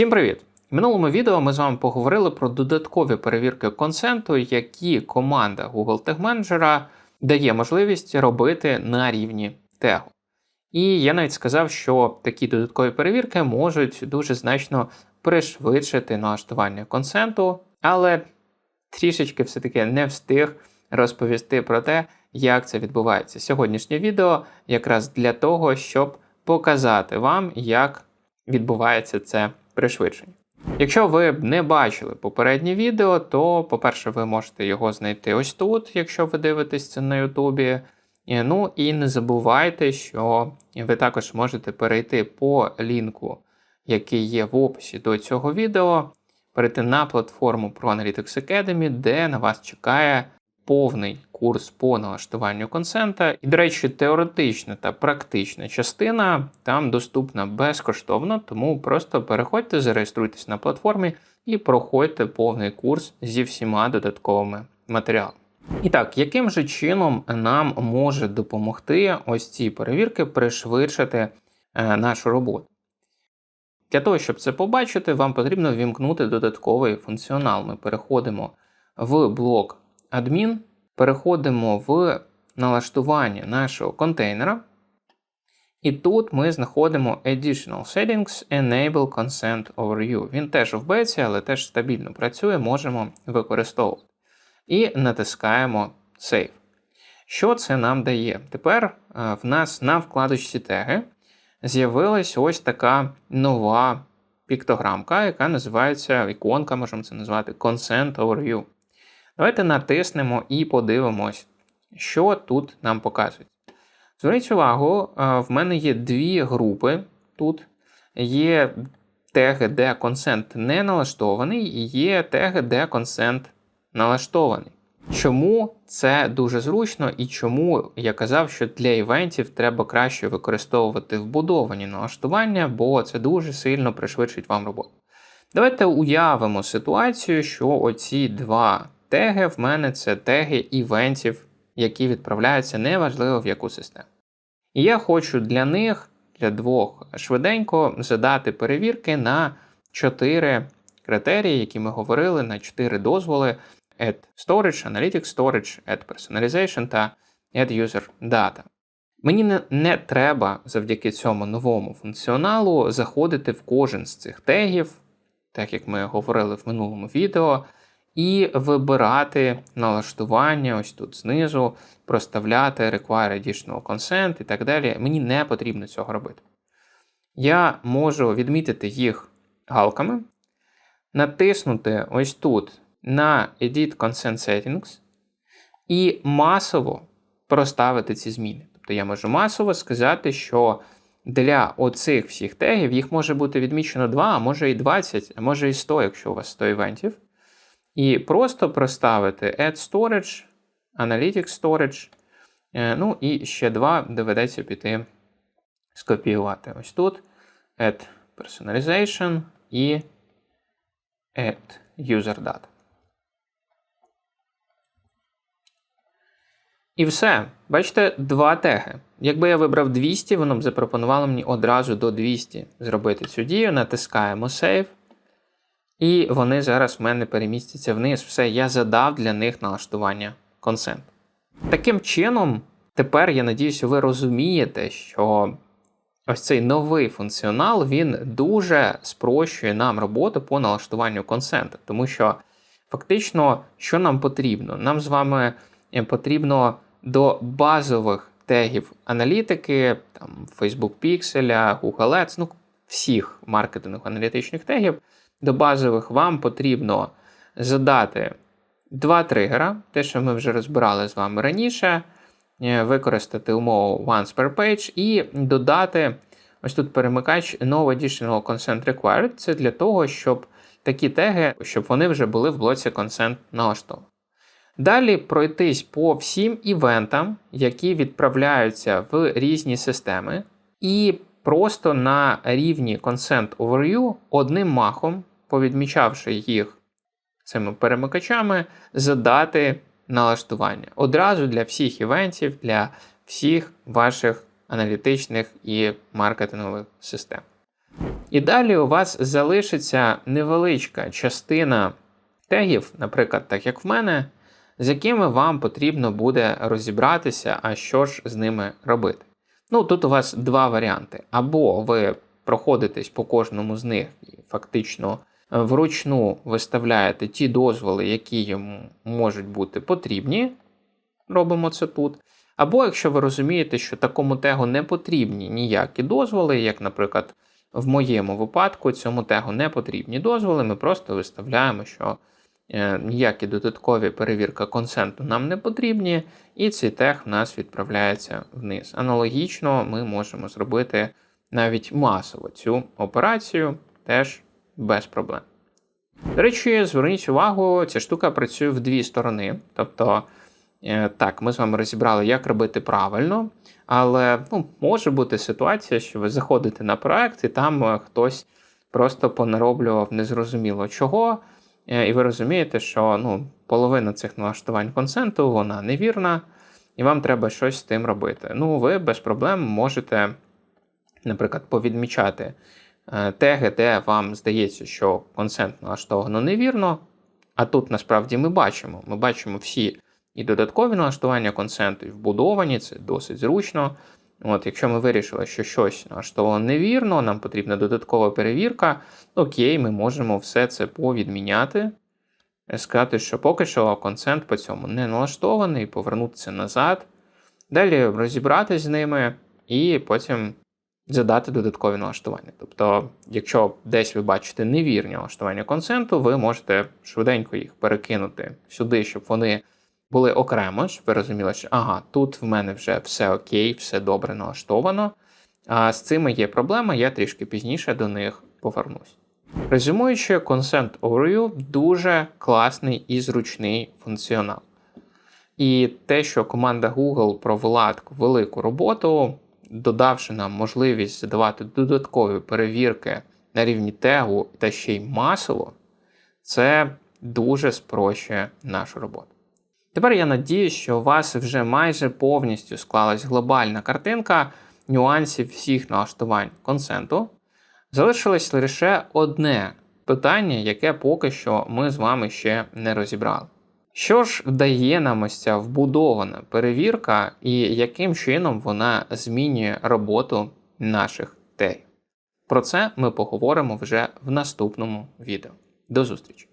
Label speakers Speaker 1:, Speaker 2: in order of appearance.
Speaker 1: Всім привіт! В минулому відео ми з вами поговорили про додаткові перевірки консенту, які команда Google Tag Manager дає можливість робити на рівні тегу. І я навіть сказав, що такі додаткові перевірки можуть дуже значно пришвидшити налаштування консенту, але трішечки все-таки не встиг розповісти про те, як це відбувається. Сьогоднішнє відео якраз для того, щоб показати вам, як відбувається це пришвидшення. Якщо ви не бачили попереднє відео, то, по-перше, ви можете його знайти ось тут, якщо ви дивитесь це на Ютубі. Ну і не забувайте, що ви також можете перейти по лінку, який є в описі до цього відео, перейти на платформу ProAnalytics Academy, де на вас чекає повний курс по налаштуванню консента. І, до речі, теоретична та практична частина там доступна безкоштовно, тому просто переходьте, зареєструйтесь на платформі і проходьте повний курс зі всіма додатковими матеріалами. І так, яким же чином нам може допомогти ось ці перевірки пришвидшити е, нашу роботу? Для того, щоб це побачити, вам потрібно ввімкнути додатковий функціонал. Ми переходимо в блок адмін, переходимо в налаштування нашого контейнера. І тут ми знаходимо Additional Settings Enable Consent Overview. Він теж в беці, але теж стабільно працює, можемо використовувати. І натискаємо Save. Що це нам дає? Тепер е, в нас на вкладочці теги з'явилась ось така нова піктограмка, яка називається іконка, можемо це назвати Consent Overview. Давайте натиснемо і подивимось, що тут нам показують. Зверніть увагу, в мене є дві групи тут. Є теги, де консент не налаштований, і є теги, де консент налаштований. Чому це дуже зручно і чому я казав, що для івентів треба краще використовувати вбудовані налаштування, бо це дуже сильно пришвидшить вам роботу. Давайте уявимо ситуацію, що оці два теги в мене це теги івентів, які відправляються неважливо в яку систему. І я хочу для них, для двох, швиденько задати перевірки на чотири критерії, які ми говорили, на чотири дозволи: Add Storage, Analytics Storage, Add Personalization та Add User Data. Мені не, не треба завдяки цьому новому функціоналу заходити в кожен з цих тегів, так як ми говорили в минулому відео і вибирати налаштування ось тут знизу, проставляти Require Additional Consent і так далі. Мені не потрібно цього робити. Я можу відмітити їх галками, натиснути ось тут на Edit Consent Settings і масово проставити ці зміни. Тобто я можу масово сказати, що для оцих всіх тегів їх може бути відмічено 2, а може і 20, а може і 100, якщо у вас 100 івентів. І просто проставити Add Storage, Analytics Storage. Е, ну і ще два доведеться піти скопіювати. Ось тут Add Personalization і Add User Data. І все. Бачите, два теги. Якби я вибрав 200, воно б запропонувало мені одразу до 200 зробити цю дію. Натискаємо Save. І вони зараз в мене перемістяться вниз. Все, я задав для них налаштування консент. Таким чином, тепер я надіюся, ви розумієте, що ось цей новий функціонал він дуже спрощує нам роботу по налаштуванню консенту. Тому що фактично, що нам потрібно? Нам з вами е, потрібно до базових тегів аналітики, там Facebook Pixel, Google Ads, ну всіх маркетингово-аналітичних тегів. До базових вам потрібно задати два тригера, те, що ми вже розбирали з вами раніше, е, використати умову once per page і додати ось тут перемикач No Additional Consent Required. Це для того, щоб такі теги, щоб вони вже були в блоці Consent налаштовані. Далі пройтись по всім івентам, які відправляються в різні системи, і просто на рівні Consent Overview одним махом повідмічавши їх цими перемикачами, задати налаштування. Одразу для всіх івентів, для всіх ваших аналітичних і маркетингових систем. І далі у вас залишиться невеличка частина тегів, наприклад, так як в мене, з якими вам потрібно буде розібратися, а що ж з ними робити. Ну, тут у вас два варіанти. Або ви проходитесь по кожному з них і фактично вручну виставляєте ті дозволи, які йому можуть бути потрібні. Робимо це тут. Або якщо ви розумієте, що такому тегу не потрібні ніякі дозволи, як, наприклад, в моєму випадку цьому тегу не потрібні дозволи, ми просто виставляємо, що е, ніякі додаткові перевірки консенту нам не потрібні, і цей тег в нас відправляється вниз. Аналогічно ми можемо зробити навіть масово цю операцію теж без проблем. До речі, зверніть увагу, ця штука працює в дві сторони. Тобто, е, так, ми з вами розібрали, як робити правильно, але ну, може бути ситуація, що ви заходите на проект, і там е, хтось просто понароблював незрозуміло чого, е, і ви розумієте, що ну, половина цих налаштувань консенту вона невірна, і вам треба щось з тим робити. Ну, ви без проблем можете, наприклад, повідмічати теги, де вам здається, що консент налаштовано невірно. А тут насправді ми бачимо. Ми бачимо всі і додаткові налаштування консенту, і вбудовані, це досить зручно. От, Якщо ми вирішили, що щось налаштовано невірно, нам потрібна додаткова перевірка, окей, ми можемо все це повідміняти. Сказати, що поки що консент по цьому не налаштований, повернутися назад, далі розібратися з ними і потім задати додаткові налаштування. Тобто, якщо десь ви бачите невірні налаштування консенту, ви можете швиденько їх перекинути сюди, щоб вони були окремо, щоб ви розуміли, що ага, тут в мене вже все окей, все добре налаштовано. А з цими є проблема, я трішки пізніше до них повернусь. Резюмуючи, Consent Overview дуже класний і зручний функціонал. І те, що команда Google провела таку велику роботу, додавши нам можливість задавати додаткові перевірки на рівні тегу та ще й масово, це дуже спрощує нашу роботу. Тепер я надію, що у вас вже майже повністю склалась глобальна картинка нюансів всіх налаштувань консенту. Залишилось лише одне питання, яке поки що ми з вами ще не розібрали. Що ж дає нам ось ця вбудована перевірка, і яким чином вона змінює роботу наших тегів? Про це ми поговоримо вже в наступному відео. До зустрічі!